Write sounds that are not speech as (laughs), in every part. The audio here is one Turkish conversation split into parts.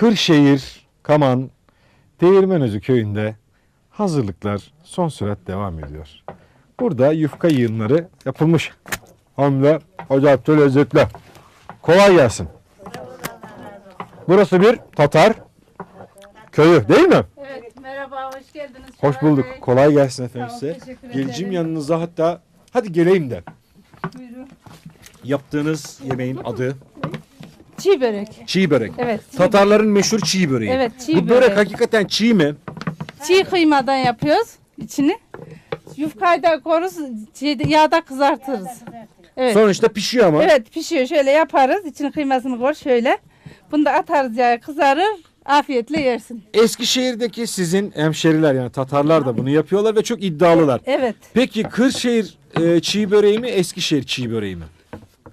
Kırşehir, Kaman, Değirmenözü köyünde hazırlıklar son sürat devam ediyor. Burada yufka yığınları yapılmış. Hem de acayip de lezzetli. Kolay gelsin. Burası bir Tatar köyü değil mi? Evet, merhaba, hoş geldiniz. Hoş bulduk. Kolay gelsin efendim Sağ size. teşekkür Geleceğim yanınıza hatta hadi geleyim de. Buyurun. Yaptığınız yemeğin adı (laughs) Çiğ börek. çiğ börek. Evet. çiğ Tatarların meşhur çiğ böreği. Evet, çiğ Bu börek börek. hakikaten çiğ mi? Çiğ kıymadan yapıyoruz içini. Yufkayı da koruz, şeyde, yağda kızartırız. Evet. Sonuçta pişiyor ama. Evet, pişiyor. Şöyle yaparız. İçine kıymasını koy şöyle. Bunu da atarız yağa kızarır. Afiyetle yersin. Eskişehir'deki sizin hemşeriler yani Tatarlar da bunu yapıyorlar ve çok iddialılar. Evet. Peki Kırşehir e, çiğ böreği mi, Eskişehir çiğ böreği mi?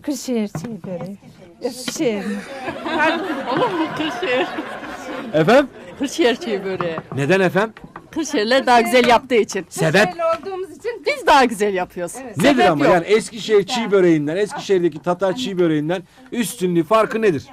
Kırşehir çiğ böreği. Eskişehir? Olur mu Kırşehir? Efendim? Kırşehir çiğ böreği. Neden efendim? Kırşehirler daha güzel yaptığı için. Sebep? Olduğumuz için Biz daha güzel yapıyoruz. Nedir Sebep ama yok. yani Eskişehir çiğ böreğinden, Eskişehir'deki Tatar çiğ böreğinden üstünlüğü farkı nedir?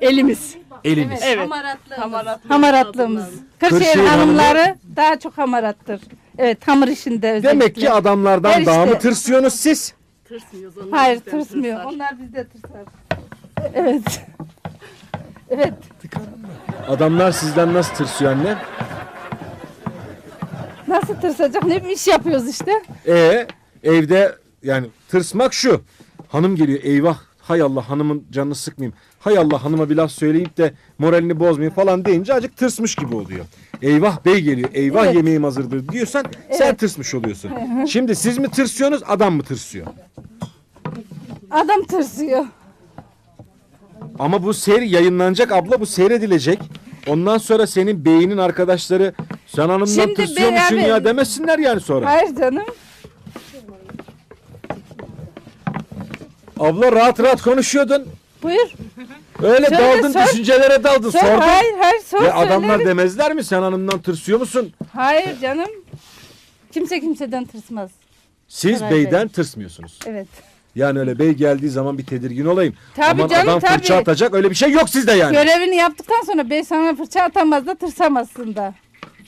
Elimiz. Eliniz. Evet. hamaratlığımız. Hamarat. Hamaratlığımız. Kırşehir Kırşehir hanımları daha çok hamarattır. Evet hamur işinde özellikle. Demek ki adamlardan Her daha mı işte. tırsıyorsunuz siz? Tırsmıyoruz. onlar Hayır bizden tırsmıyor. tırsar. Onlar bizde tırsar. (laughs) Evet. Evet. Adamlar sizden nasıl tırsıyor anne? Nasıl tırsacak? Ne bir iş yapıyoruz işte. E evde yani tırsmak şu. Hanım geliyor eyvah hay Allah hanımın canını sıkmayayım. Hay Allah hanıma bir laf söyleyip de moralini bozmayayım falan deyince acık tırsmış gibi oluyor. Eyvah bey geliyor eyvah Evet. yemeğim hazırdır diyorsan sen tırsmış oluyorsun. (laughs) Şimdi siz mi tırsıyorsunuz adam mı tırsıyor? Adam tırsıyor. Ama bu seyir yayınlanacak abla bu seyredilecek. Ondan sonra senin beynin arkadaşları sen hanımdan Şimdi tırsıyormuşsun beraber- ya demesinler yani sonra. Hayır canım. Abla rahat rahat konuşuyordun. Buyur. Öyle Söyle, daldın sor. düşüncelere daldın Sor. sordun. Hayır hayır sor Ya adamlar söylerim. demezler mi sen hanımdan tırsıyor musun? Hayır canım. Kimse kimseden tırsmaz. Siz Koray beyden Bey. tırsmıyorsunuz. Evet. Yani öyle bey geldiği zaman bir tedirgin olayım. Tabii Aman canım, adam fırça tabii. atacak öyle bir şey yok sizde yani. Görevini yaptıktan sonra bey sana fırça atamaz da tırsamazsın da.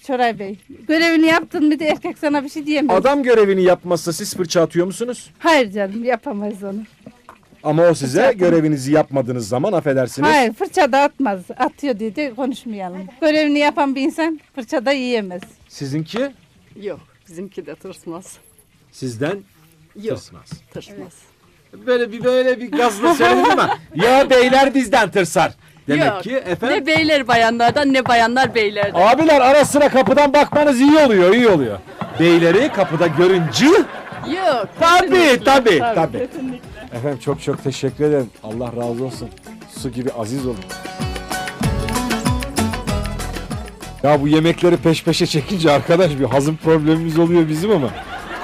Çoray Bey. Görevini yaptın mı da erkek sana bir şey diyemez. Adam görevini yapmazsa siz fırça atıyor musunuz? Hayır canım yapamayız onu. Ama o size görevinizi yapmadığınız zaman affedersiniz. Hayır fırça da atmaz. Atıyor diye de konuşmayalım. Görevini yapan bir insan fırça da yiyemez. Sizinki Yok. Bizimki de tırsmaz. sizden Yok. tırsmaz. Tırsmaz. Böyle bir böyle bir gazla söyledim ama (laughs) ya beyler bizden tırsar. Demek Yok. ki efendim Ne beyler bayanlardan ne bayanlar beylerden. abiler ara sıra kapıdan bakmanız iyi oluyor iyi oluyor. Beyleri kapıda görünce Yok. Tabii kesinlikle. tabii tabii. Efendim çok çok teşekkür ederim. Allah razı olsun. Su gibi aziz olun. Ya bu yemekleri peş peşe çekince arkadaş bir hazım problemimiz oluyor bizim ama.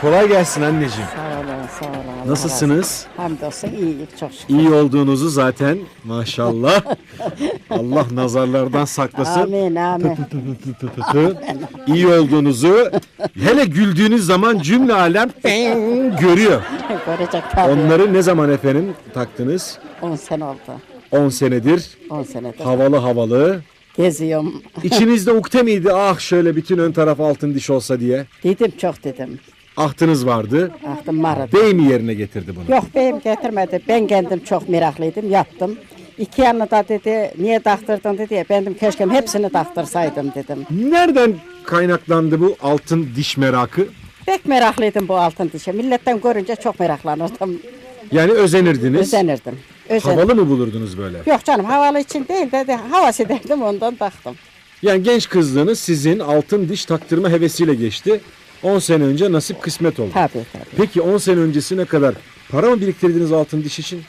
Kolay gelsin anneciğim. Sağ sağ olun. Allah Nasılsınız? razı- Hamdolsun iyiyiz çok şükür. İyi olduğunuzu zaten maşallah. (laughs) Allah nazarlardan saklasın. Amin, amin. İyi olduğunuzu hele güldüğünüz zaman cümle alem (laughs) görüyor. (laughs) Görecek tabii. Onları ne zaman efendim taktınız? 10 sene oldu. 10 senedir 10 senedir. havalı havalı. Geziyorum. İçinizde ukde miydi? Ah şöyle bütün ön taraf altın diş olsa diye. Dedim çok dedim. Ahtınız vardı. Aklım vardı. Bey mi yerine getirdi bunu? Yok beyim getirmedi. Ben kendim çok meraklıydım. Yaptım. İki yanına da dedi niye taktırdın dedi. Ben dedim keşke hepsini taktırsaydım dedim. Nereden kaynaklandı bu altın diş merakı? Pek meraklıydım bu altın dişe. Milletten görünce çok meraklanırdım. Yani özenirdiniz. Özenirdim. Özen. Havalı mı bulurdunuz böyle? Yok canım havalı için değil de, de havası derdim ondan taktım. Yani genç kızlığınız sizin altın diş taktırma hevesiyle geçti. 10 sene önce nasip kısmet oldu. Tabii tabii. Peki 10 sene öncesine kadar para mı biriktirdiniz altın diş için?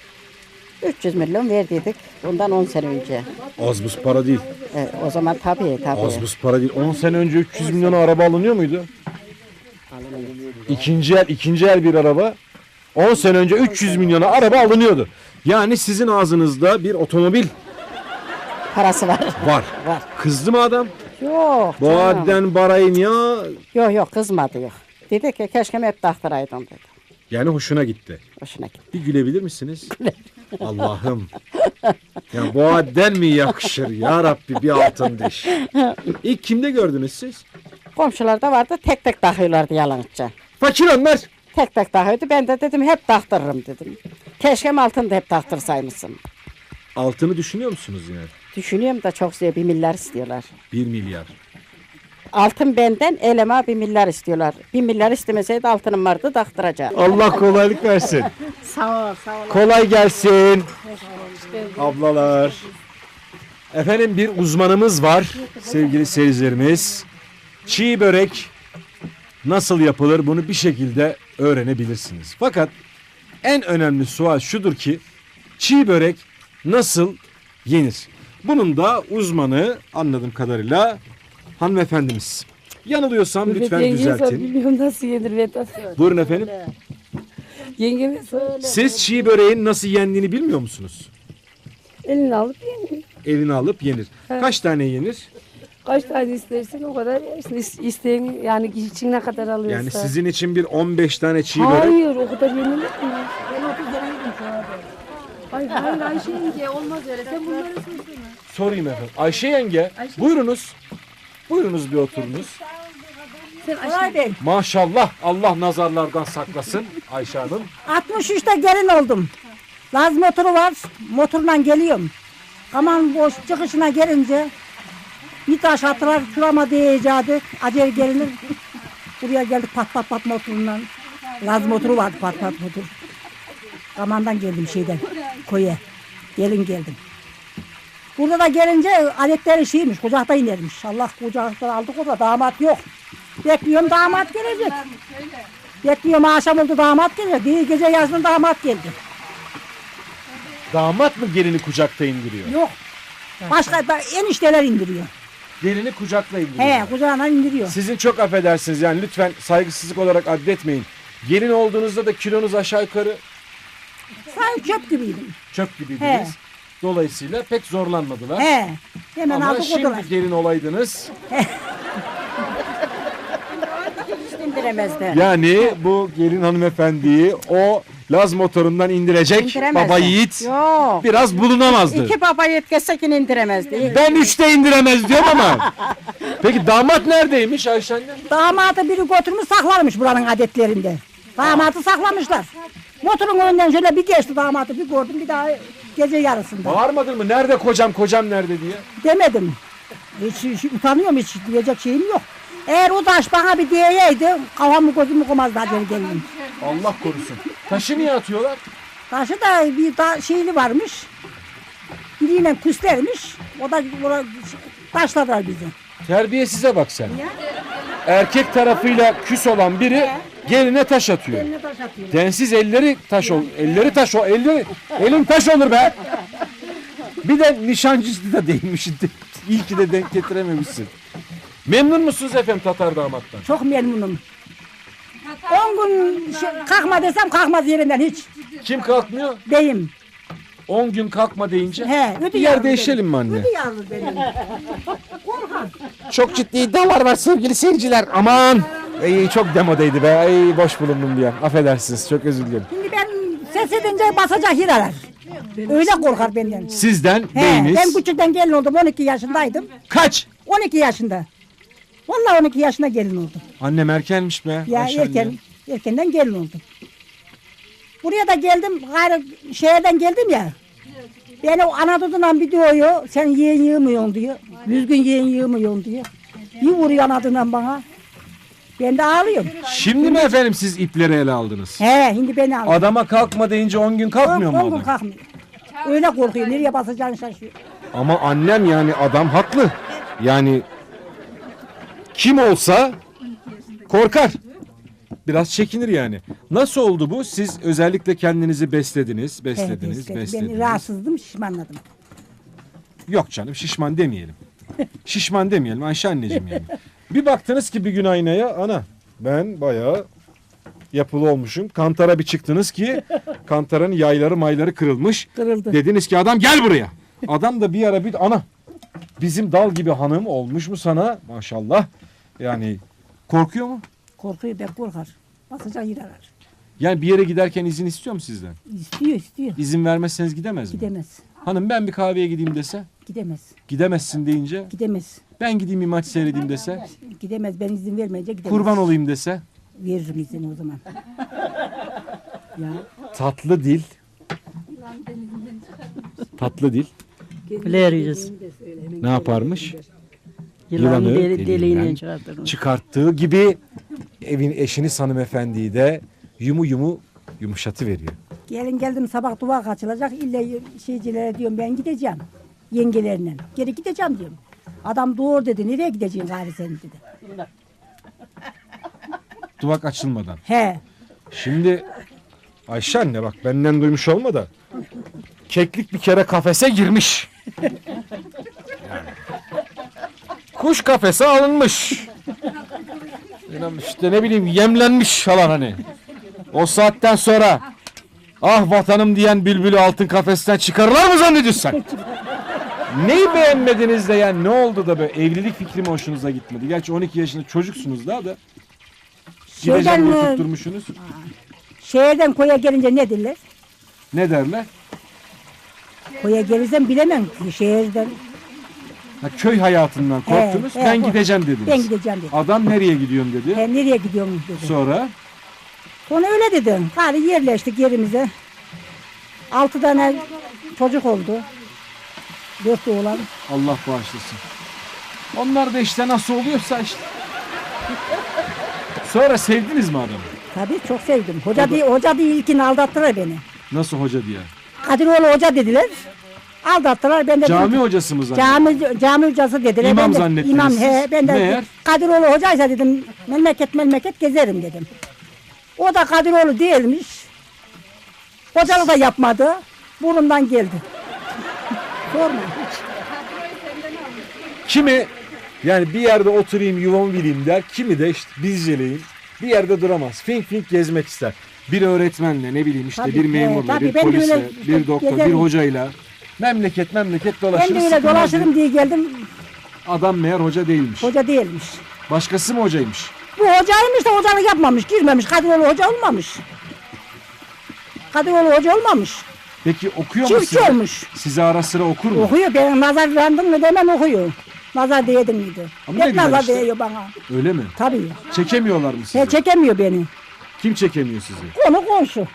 300 milyon verdiydik bundan 10 sene önce. Az buz para değil. E, o zaman tabii tabii. Az buz para değil. 10 sene önce 300 milyona araba alınıyor muydu? İkinci el, ikinci el bir araba 10 sene önce 300 milyona araba alınıyordu. Yani sizin ağzınızda bir otomobil Parası var. var. var. Kızdı mı adam? Yok Bu canım. adden barayın ya. Yok yok kızmadı yok. Dedi ki keşke hep taktıraydım dedi. Yani hoşuna gitti. Hoşuna gitti. Bir gülebilir misiniz? Allah'ım. Ya bu adden mi yakışır ya Rabbi bir altın diş. İlk kimde gördünüz siz? Komşular da vardı tek tek takıyorlardı yalanıkça. Fakir onlar. Tek tek takıyordu. Ben de dedim hep taktırırım dedim. Keşke altını da hep taktırsaymışsın. Altını düşünüyor musunuz yani? Düşünüyorum da çok güzel bir milyar istiyorlar. Bir milyar. Altın benden elema bir milyar istiyorlar. Bir milyar istemeseydi altınım vardı taktıracağım. Allah kolaylık versin. (laughs) Sağ ol sağ ol. Kolay gelsin. Ablalar. Efendim bir uzmanımız var sevgili seyircilerimiz. Çiğ börek nasıl yapılır bunu bir şekilde öğrenebilirsiniz. Fakat en önemli sual şudur ki çiğ börek nasıl yenir? Bunun da uzmanı anladığım kadarıyla hanımefendimiz. Yanılıyorsam lütfen düzeltin. Bilmiyorum nasıl yenir Vedat. Buyurun efendim. Yengeme söyle. Siz çiğ böreğin nasıl yendiğini bilmiyor musunuz? Elini alıp yenir. Eline alıp yenir. Kaç tane yenir? Kaç tane istersen o kadar yersin. İs- İsteyen yani için ne kadar alıyorsa. Yani sizin için bir 15 tane çiğ börek. Hayır o kadar yenilir mi? Ben 30 lira yedim şu anda. Hayır hayır Ayşe yenge olmaz öyle. Sen bunları söylesene. Sorayım efendim. Ayşe yenge buyurunuz. Buyurunuz bir oturunuz. Sen Ayşe. Maşallah Allah nazarlardan saklasın Ayşe Hanım. 63'te gelin oldum. Laz motoru var. Motorla geliyorum. Aman boş çıkışına gelince bir taş atılar şurama diyeceğiz. Acele gelinir. Buraya geldik pat pat pat motorundan. Laz motoru vardı pat pat motor. Amandan geldim şeyden koya. Gelin geldim. Burada da gelince adetleri şeymiş, kucakta inermiş. Allah kucakta aldık o da damat yok. Bekliyorum damat gelecek. Bekliyorum akşam oldu damat gelecek. Bir gece yazın damat geldi. Damat mı gelini kucakta indiriyor? Yok. Başka da enişteler indiriyor. Gelini kucakla indiriyor. He kucağına indiriyor. Sizin çok affedersiniz yani lütfen saygısızlık olarak addetmeyin. Gelin olduğunuzda da kilonuz aşağı yukarı Sanki çöp gibiydim. çöp gibiydiniz. Dolayısıyla pek zorlanmadılar. He. Hemen Ama aldık şimdi odalar. gelin olaydınız. İndiremezdi. Yani bu gelin hanımefendiyi o Laz motorundan indirecek İndiremezdi. baba yiğit Yok. biraz bulunamazdı. İki baba yetkesek indiremezdi. Ben üçte indiremez diyorum ama. Peki damat neredeymiş Ayşe annem? Damadı biri götürmüş saklarmış buranın adetlerinde. Damadı saklamışlar. Motorun önünden şöyle bir geçti damadı bir gördüm bir daha gece yarısında. Bağırmadın mı? Nerede kocam kocam nerede diye? Demedim. Hiç, hiç utanıyorum hiç diyecek şeyim yok. Eğer o taş bana bir diyeydi kafamı gözümü koymazdı acele geldim. Allah korusun. Taşı niye atıyorlar? Taşı da bir da şeyli varmış. Biriyle küslermiş. O da ona taşladılar bizi. Terbiyesize bak sen. Erkek tarafıyla küs olan biri geline taş atıyor. Eline taş atıyor. Densiz elleri taş ol, elleri taş ol, elleri, elin taş olur be. Bir de nişancısı da değilmiş. İyi ki de denk getirememişsin. Memnun musunuz efendim Tatar damattan? Çok memnunum. 10 gün şey- kalkma desem kalkmaz yerinden hiç. Kim kalkmıyor? Beyim. 10 gün kalkma deyince. He, ödü Bir yer değişelim mi anne? Ödü benim. (laughs) Çok ciddi iddialar var sevgili seyirciler. Aman. Ey, çok demodeydi be. Ey, boş bulundum diye. Affedersiniz. Çok özür dilerim. Şimdi ben ses edince basacak yer arar. Öyle korkar benden. Sizden He, beyiniz ben küçükten gelin oldum 12 yaşındaydım. kaç? 12 yaşında. Vallahi 12 yaşında gelin oldum. Annem erkenmiş be. Ya maşallah. erken, erkenden gelin oldum. Buraya da geldim, gayrı şehirden geldim ya. Beni o Anadolu'dan bir diyor, sen yeğen yığmıyorsun diyor. Düzgün yeğen yığmıyorsun diyor. Bir vuruyor Anadolu'dan bana. Ben de ağlıyorum. Şimdi mi efendim siz ipleri ele aldınız? He, şimdi beni ağlıyor. Adama kalkma deyince 10 gün kalkmıyor mu On gün adam? kalkmıyor. Öyle korkuyor, nereye basacağını şaşıyor. Ama annem yani adam haklı. Yani kim olsa korkar. Biraz çekinir yani. Nasıl oldu bu? Siz özellikle kendinizi beslediniz, He, beslediniz, besledim. beslediniz. Ben rahatsızdım, şişmanladım. Yok canım şişman demeyelim. (laughs) şişman demeyelim Ayşe anneciğim yani. Bir baktınız ki bir gün aynaya ana ben bayağı yapılı olmuşum. Kantara bir çıktınız ki (laughs) kantaranın yayları mayları kırılmış. Kırıldı. Dediniz ki adam gel buraya. Adam da bir ara bir ana bizim dal gibi hanım olmuş mu sana maşallah. Yani korkuyor mu? Korkuyor, ben korkar. Yer arar. Yani bir yere giderken izin istiyor mu sizden? İstiyor istiyor. İzin vermezseniz gidemez mi? Gidemez. Hanım ben bir kahveye gideyim dese, Gidemez. gidemezsin deyince, Gidemez. Ben gideyim bir maç seyredeyim dese, Gidemez. Ben izin vermeyince gidemez. kurban olayım dese. Veririm izin o zaman. ya. Tatlı dil. Tatlı dil. Bileriz. Ne yaparmış? Yılanı Yılanı deli, deliğinden çıkartır. Çıkarttığı gibi evin eşini hanımefendiyi de yumu yumu yumuşatı veriyor. Gelin geldim sabah dua kaçılacak. İlle şeycilere diyorum ben gideceğim. Yengelerine. Geri gideceğim diyorum. Adam doğur dedi. Nereye gideceksin gari sen dedi. (laughs) Duvak açılmadan. He. Şimdi Ayşe anne bak benden duymuş olma da keklik bir kere kafese girmiş. Yani. Kuş kafese alınmış. İşte ne bileyim yemlenmiş falan hani. O saatten sonra ah vatanım diyen bülbülü altın kafesten çıkarırlar mı zannediyorsun sen? Neyi beğenmediniz de yani ne oldu da böyle evlilik fikri mi hoşunuza gitmedi? Gerçi 12 yaşında çocuksunuz daha da. Şeyden diye mi? tutturmuşsunuz. Şehirden koya gelince ne derler? Ne derler? Koya gelirsem bilemem ki şehirden. Ha, köy hayatından korktunuz. He, ben kork- gideceğim dediniz. Ben gideceğim dedi. Adam nereye gidiyorsun dedi. He, nereye gidiyorsun dedi. Sonra Sonra öyle dedim. Gari yerleştik yerimize. Altı tane çocuk oldu. Dört oğlan. Allah bağışlasın. Onlar da işte nasıl oluyorsa işte. Sonra sevdiniz mi adamı? Tabii çok sevdim. Hoca değil, hoca değil ilkini aldattılar beni. Nasıl hoca diye. Kadiroğlu hoca dediler. Aldattılar. Ben de Cami dedim, hocası mı zannediyor? cami, cami hocası dediler. İmam ben de, zannettiniz İmam he. Ben de Meğer? Kadiroğlu hocaysa dedim memleket memleket gezerim dedim. O da Kadiroğlu değilmiş. Hocalık da yapmadı. Burnumdan geldi. Sorma. Kimi yani bir yerde oturayım yuvamı bileyim der. Kimi de işte bizceleyim. Bir yerde duramaz. Fink fink gezmek ister. Bir öğretmenle ne bileyim işte Tabii, bir memurla, tabii, bir ben de polisle, bir doktor, bir gezerim. hocayla memleket memleket Ben dolaşır. de öyle sıkılmaz dolaşırım diye. diye geldim. Adam meğer hoca değilmiş. Hoca değilmiş. Başkası mı hocaymış? Bu hocaymış da hocalık yapmamış, girmemiş. Kadiroğlu hoca olmamış. Kadiroğlu hoca olmamış. Peki okuyor mu Çiftçi olmuş. Size ara sıra okur mu? Okuyor. Ben nazarlandım mı demem okuyor. Nazar değdin miydi? Ama ne Hep güzel nazar işte. değiyor bana. Öyle mi? Tabii. Çekemiyorlar mı sizi? He, çekemiyor beni. Kim çekemiyor sizi? Konu komşu.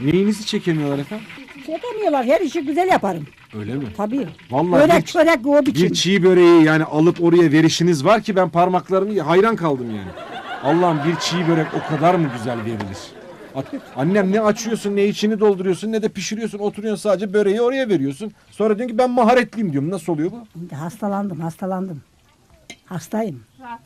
Neyinizi çekemiyorlar efendim? Çekemiyorlar. Her işi güzel yaparım. Öyle mi? Tabii. Vallahi Börek bir- çörek o biçim. Bir çiğ böreği yani alıp oraya verişiniz var ki ben parmaklarımı hayran kaldım yani. Allah'ım bir çiğ börek o kadar mı güzel verilir? Annem ne açıyorsun ne içini dolduruyorsun ne de pişiriyorsun oturuyorsun sadece böreği oraya veriyorsun. Sonra diyorsun ki ben maharetliyim diyorum. Nasıl oluyor bu? Şimdi hastalandım, hastalandım. Hastayım. Allah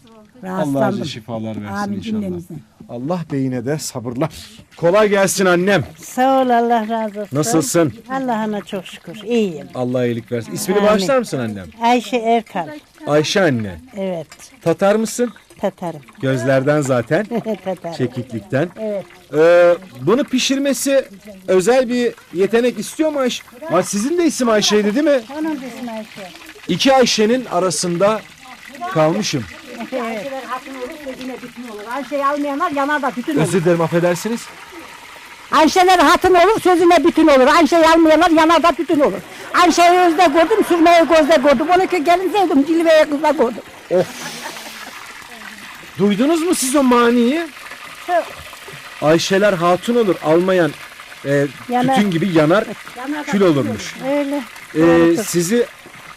Rahatsızlandım. acı şifalar versin Amin inşallah. Allah beyine de sabırlar. Kolay gelsin annem. Sağ ol Allah razı olsun. Nasılsın? Allah'ına çok şükür. İyiyim. Allah iyilik versin. İsmini Amin. bağışlar mısın annem? Ayşe Erkal. Ayşe anne. Evet. Tatar mısın? Tatarım. Gözlerden zaten. (laughs) Tatarım. Çekiklikten. Evet. Ee, bunu pişirmesi özel bir yetenek istiyor mu Ayşe? Ha, sizin de isim Ayşe'ydi değil mi? Onun ismi Ayşe. İki Ayşe'nin arasında kalmışım. Ayşeler hatun olur, sözüne bütün olur. Ayşe'yi almayanlar yanar da bütün olur. Özür dilerim affedersiniz. Ayşeler hatun olur, sözüne bütün olur. Ayşe'yi almayanlar yanar da bütün olur. Ayşe'yi özde gördüm, sürmeyi gözde gördüm. Onu ki gelin sevdim, cilveye kızla gördüm. Duydunuz mu siz o maniyi? Ayşeler hatun olur almayan e, Yanar. tütün gibi yanar kül olurmuş. Öyle. Ee, Doğrudur. sizi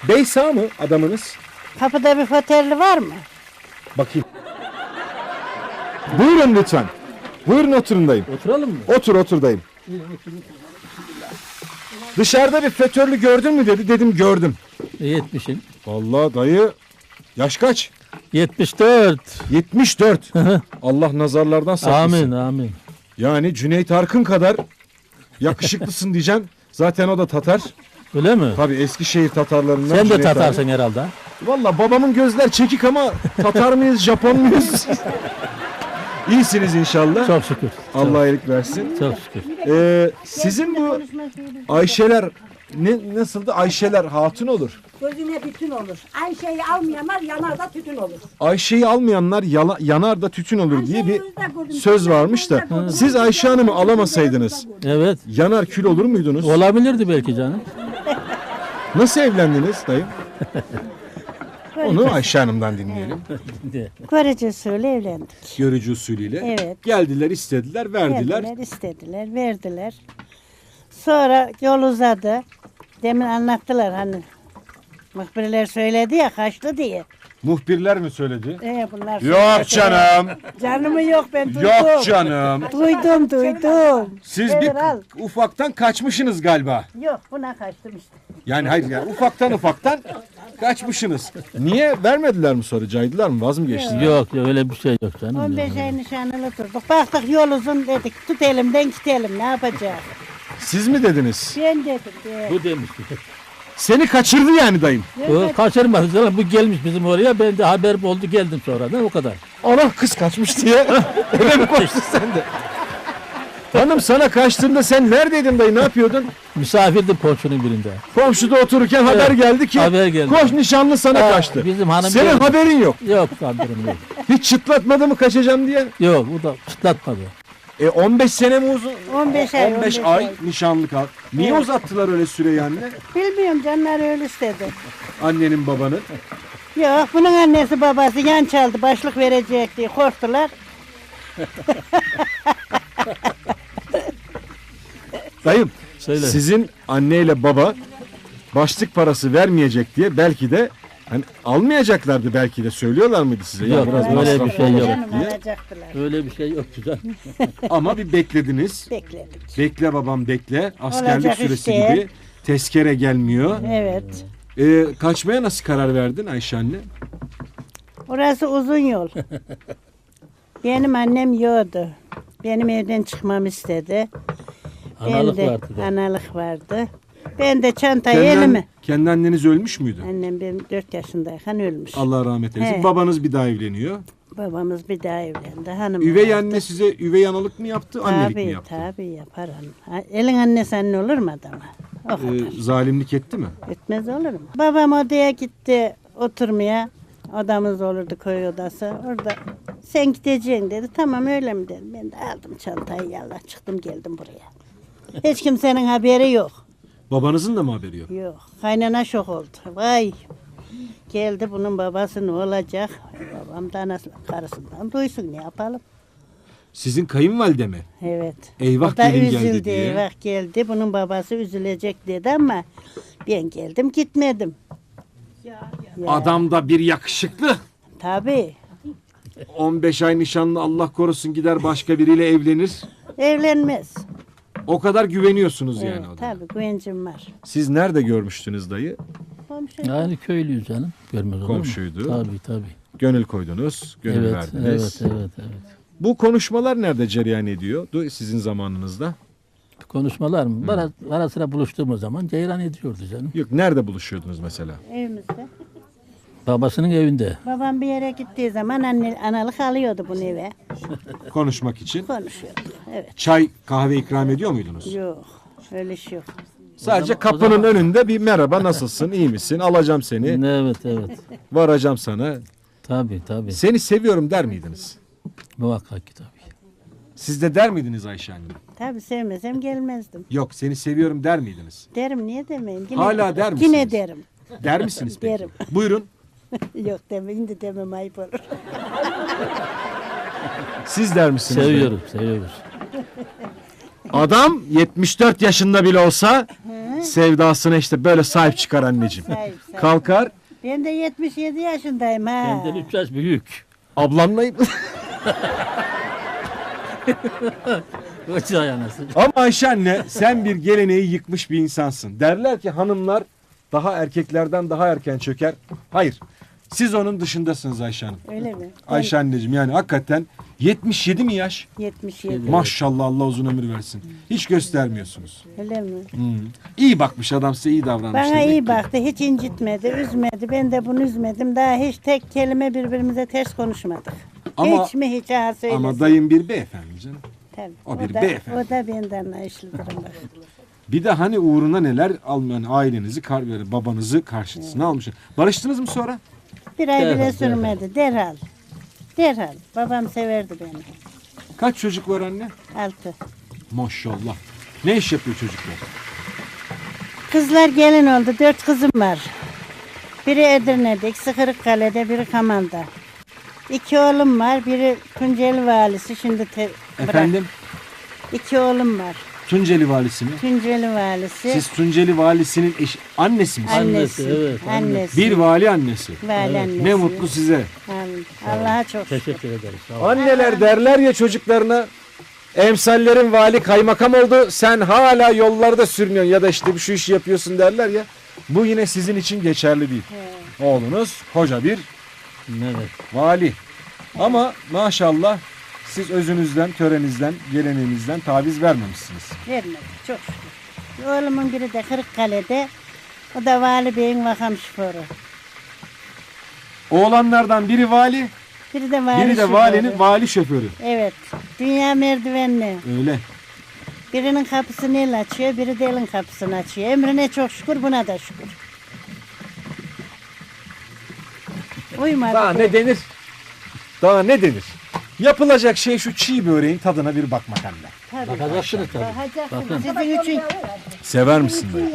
bey sağ mı adamınız? Kapıda bir fotelli var mı? Bakayım. Buyurun lütfen. Buyurun oturun dayım. Oturalım mı? Otur otur dayım. Dışarıda bir fötörlü gördün mü dedi. Dedim gördüm. 70'in. Vallahi dayı yaş kaç? 74. 74. Allah nazarlardan saklasın. Amin amin. Yani Cüneyt Arkın kadar yakışıklısın (laughs) diyeceğim. Zaten o da Tatar. Öyle mi? Tabii Eskişehir Tatarlarından. Sen de Cüneyt Tatarsın herhalde. Valla babamın gözler çekik ama Tatar mıyız, Japon muyuz? (laughs) İyisiniz inşallah. Çok şükür. Allah iyilik versin. Çok şükür. Ee, sizin bu Ayşeler ne nasıldı? Ayşeler hatun olur. Gözüne bütün olur. Ayşe'yi almayanlar yanarda tütün olur. Ayşe'yi almayanlar yala- yanar da tütün olur diye bir Ayşe'yi gözde gördüm. söz varmış da siz Ayşe Hanım'ı alamasaydınız Evet. yanar kül olur muydunuz? Olabilirdi belki canım. Nasıl evlendiniz dayı? Onu Ayşe Hanım'dan dinleyelim. Görücü usulü evlendik. Görücü usulüyle. Evet. Geldiler istediler verdiler. Verdiler, istediler, verdiler. Sonra yol uzadı. Demin anlattılar hani. Muhbirler söyledi ya kaçtı diye. Muhbirler mi söyledi? Ee, bunlar Yok söyledi. canım. Canımı yok ben duydum. Yok canım. Duydum duydum. Siz bir al. ufaktan kaçmışsınız galiba. Yok buna kaçtım işte. Yani hayır yani ufaktan ufaktan kaçmışsınız. Niye vermediler mi sonra caydılar mı vaz mı geçtiler? Yok yok öyle bir şey yok canım. 15 ay nişanlı durduk. Baktık yol uzun dedik. Tut elimden gidelim ne yapacağız? Siz mi dediniz? Ben dedim. de. Bu demişti. Seni kaçırdı yani dayım. O kaçırmadı canım. Bu gelmiş bizim oraya. Ben de haberim oldu geldim sonra. Ne o kadar. Ana kız kaçmış diye. (laughs) Öyle mi koştun sen de? Hanım sana kaçtığında sen neredeydin dayı ne yapıyordun? Misafirdim komşunun birinde. Komşuda otururken haber geldi ki haber geldi. koş nişanlı sana Ha, kaçtı. bizim hanım Senin geldi. haberin yok. Yok haberim yok. Hiç çıtlatmadı mı kaçacağım diye. Yok bu da çıtlatmadı. E 15 sene mi uzun? 15 ay. 15 ay nişanlı kal. Niye uzattılar öyle süreyi anne? Bilmiyorum canlar öyle istedi. Annenin babanın. Yok bunun annesi babası yan çaldı başlık verecek diye korktular. (laughs) Dayım Söyle. sizin anneyle baba başlık parası vermeyecek diye belki de hani almayacaklardı belki de söylüyorlar mıydı size? Yok, biraz öyle masraf bir şey yok. olacak Canım diye. alacaktılar. Öyle bir şey yok. (laughs) Ama bir beklediniz. Bekledik. Bekle babam bekle. Askerlik Olacak süresi işte. gibi. Tezkere gelmiyor. Evet. Ee, kaçmaya nasıl karar verdin Ayşe anne? Orası uzun yol. (laughs) Benim annem yiyordu. Benim evden çıkmamı istedi. Analık ben de, vardı da. Analık vardı. Ben de çantayı Kendi, elime. kendi anneniz ölmüş müydü? Annem benim 4 yaşındayken ölmüş. Allah rahmet eylesin. He. Babanız bir daha evleniyor. Babamız bir daha evlendi. Hanım Üvey vardı. anne size üvey analık mı yaptı, annelik mi Tabii yaptı? tabii yapar hanım. Ha, Elin annesi anne olur mu adama? O kadar. Ee, zalimlik etti mi? Etmez olur mu? Babam odaya gitti oturmaya. Odamız olurdu köy odası. Orada sen gideceksin dedi. Tamam öyle mi dedim. Ben de aldım çantayı yallah çıktım geldim buraya. Hiç kimsenin haberi yok. Babanızın da mı haberi yok? Yok. Kaynana şok oldu. Vay. Geldi bunun babası ne olacak? Babam da anası, karısından duysun ne yapalım. Sizin kayınvalide mi? Evet. Eyvah o da gelin üzüldü, geldi diye. eyvah geldi. Bunun babası üzülecek dedi ama ben geldim gitmedim. Ya. Adam da bir yakışıklı. Tabii. 15 ay nişanlı Allah korusun gider başka biriyle evlenir. Evlenmez. O kadar güveniyorsunuz yani Evet, adama. tabii güvencim var. Siz nerede görmüştünüz dayı? Komşu. Yani köylüyüz canım. Görmez olur mu? Komşuydu. Tabii tabii. Gönül koydunuz, gönül Evet, verdiniz. evet, evet, evet. Bu konuşmalar nerede cereyan ediyordu sizin zamanınızda? Konuşmalar mı? Ara, ara sıra buluştuğumuz zaman ceyran ediyordu canım. Yok nerede buluşuyordunuz mesela? Evimizde. Babasının evinde. Babam bir yere gittiği zaman anne, analık alıyordu bunu eve. Konuşmak için. Konuşuyordu. Evet. Çay, kahve ikram ediyor muydunuz? Yok. Öyle şey yok. Sadece o kapının zaman- önünde bir merhaba nasılsın, iyi misin, alacağım seni, (laughs) Evet evet. varacağım sana. Tabii tabii. Seni seviyorum der miydiniz? Muhakkak ki tabii. Siz de der miydiniz Ayşe anne? Tabii sevmesem gelmezdim. Yok seni seviyorum der miydiniz? Derim niye demeyim? Yine, Hala der Yine misiniz? derim. Der misiniz peki? Derim. (laughs) Buyurun. yok demeyim de demem ayıp olur. Siz der misiniz? Seviyoruz, seviyoruz. Adam 74 yaşında bile olsa sevdasına işte böyle sahip çıkar anneciğim. Sahip, sahip. Kalkar Ben de 77 yaşındayım ha. Benden 3 yaş büyük. (laughs) Kaç anası. Ama Ayşe anne sen bir geleneği yıkmış bir insansın. Derler ki hanımlar daha erkeklerden daha erken çöker. Hayır. Siz onun dışındasınız Ayşe Hanım. Öyle mi? Ayşe anneciğim yani hakikaten 77 mi yaş? Ben 77. Maşallah Allah uzun ömür versin. Hiç göstermiyorsunuz. Öyle mi? İyi bakmış adam size iyi davranmış. Bana demek iyi ki. baktı, hiç incitmedi, üzmedi. Ben de bunu üzmedim. Daha hiç tek kelime birbirimize ters konuşmadık. Ama- hiç mi hiç ha söylesin. Ama dayım bir beyefendi canım. Tabii. o bir da, beyefendi. O da benden anlayışlıdır ama. Bir de hani uğruna neler almayan ailenizi, kar, babanızı karşısına almış. Barıştınız mı sonra? Bir ay Derhal, bile derhal. sürmedi. Derhal. Derhal. Babam severdi beni. Kaç çocuk var anne? Altı. Maşallah. Ne iş yapıyor çocuklar? Kızlar gelin oldu. Dört kızım var. Biri Edirne'de, ikisi Kırıkkale'de, biri Kaman'da. İki oğlum var. Biri Tunceli valisi. Şimdi te- bırak. Efendim İki oğlum var. Tunceli valisi mi? Tunceli valisi. Siz Tunceli valisinin eşi, annesi misiniz? annesi. Evet, Annesi. Bir vali annesi. Vali annesi. Ne mutlu size. Al- Allah'a çok şükür. Teşekkür ederiz. Sağ olun. Anneler derler ya çocuklarına emsallerin vali kaymakam oldu sen hala yollarda sürmüyorsun ya da işte şu işi yapıyorsun derler ya. Bu yine sizin için geçerli değil. Oğlunuz koca bir Evet. vali. Ama maşallah siz özünüzden, törenizden, geleneğinizden taviz vermemişsiniz. Vermedi. Çok şükür. Oğlumun biri de Kırıkkale'de. O da Vali Bey'in makam şoförü. Oğlanlardan biri vali, Biri de vali biri de şoförü. valinin vali şoförü. Evet. Dünya merdivenli. Öyle. Birinin kapısını el açıyor, biri de elin kapısını açıyor. Emrine çok şükür, buna da şükür. Uymadı. Daha ne denir? Daha ne denir? Yapılacak şey şu çiğ böreğin tadına bir bakmak anne. Bakacaksınız tabii. Bakacaksınız. Sizin için Sever misin böyle?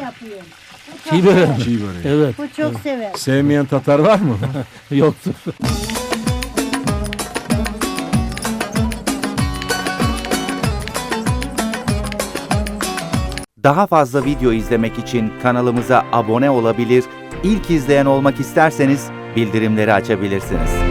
Çiğ börek? Çiğ böreği. Evet. Bu çok sever. Sevmeyen Tatar var mı? (laughs) Yoktur. Daha fazla video izlemek için kanalımıza abone olabilir, ilk izleyen olmak isterseniz bildirimleri açabilirsiniz.